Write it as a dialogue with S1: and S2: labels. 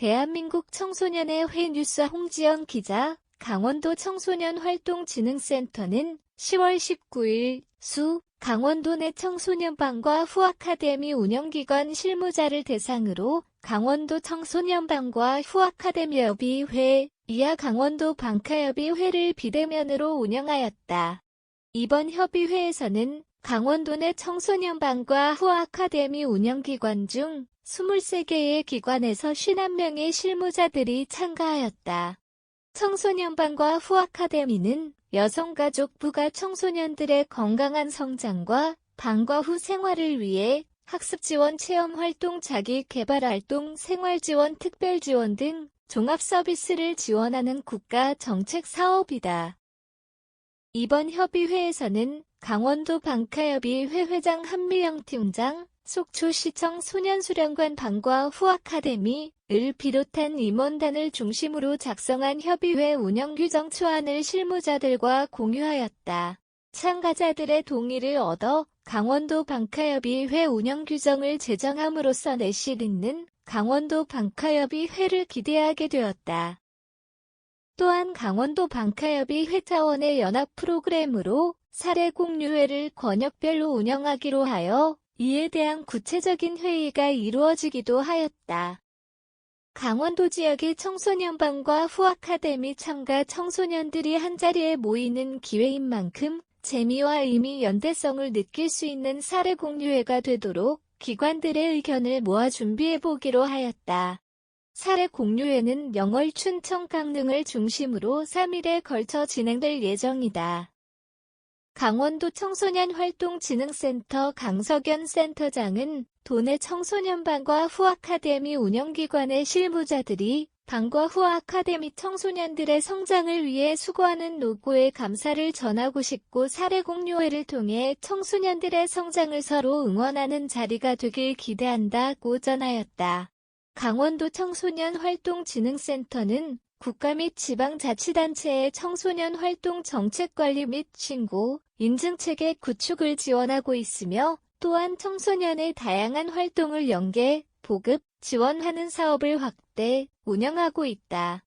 S1: 대한민국 청소년의 회 뉴스 홍지연 기자, 강원도 청소년 활동진흥센터는 10월 19일 수 강원도 내 청소년방과 후아카데미 운영기관 실무자를 대상으로 강원도 청소년방과 후아카데미협의회, 이하 강원도 방카협의회를 비대면으로 운영하였다. 이번 협의회에서는 강원도 내 청소년방과 후아카데미 운영기관 중 23개의 기관에서 51명의 실무자들이 참가하였다. 청소년방과 후아카데미는 여성가족부가 청소년들의 건강한 성장과 방과 후 생활을 위해 학습지원 체험활동 자기개발활동 생활지원 특별지원 등 종합서비스를 지원하는 국가 정책 사업이다. 이번 협의회에서는 강원도 방카협의회 회장 한미영 팀장, 속초시청 소년수련관 방과 후아카데미을 비롯한 임원단을 중심으로 작성한 협의회 운영규정 초안을 실무자들과 공유하였다. 참가자들의 동의를 얻어 강원도 방카협의회 운영규정을 제정함으로써 내실 있는 강원도 방카협의회를 기대하게 되었다. 또한 강원도 방카협의회 차원의 연합 프로그램으로 사례 공유회를 권역별로 운영하기로 하여 이에 대한 구체적인 회의가 이루어지기도 하였다. 강원도 지역의 청소년방과 후아카데미 참가 청소년들이 한자리에 모이는 기회인 만큼 재미와 의미 연대성을 느낄 수 있는 사례 공유회가 되도록 기관들의 의견을 모아 준비해보기로 하였다. 사례 공유회는 영월 춘천 강릉을 중심으로 3일에 걸쳐 진행될 예정이다. 강원도 청소년활동진흥센터 강석연 센터장은 도내 청소년반과 후아카데미 운영기관의 실무자들이 방과 후아카데미 청소년들의 성장을 위해 수고하는 노고에 감사를 전하고 싶고 사례 공유회를 통해 청소년들의 성장을 서로 응원하는 자리가 되길 기대한다고 전하였다. 강원도 청소년 활동진흥센터는 국가 및 지방자치단체의 청소년 활동 정책관리 및 신고, 인증체계 구축을 지원하고 있으며 또한 청소년의 다양한 활동을 연계, 보급, 지원하는 사업을 확대, 운영하고 있다.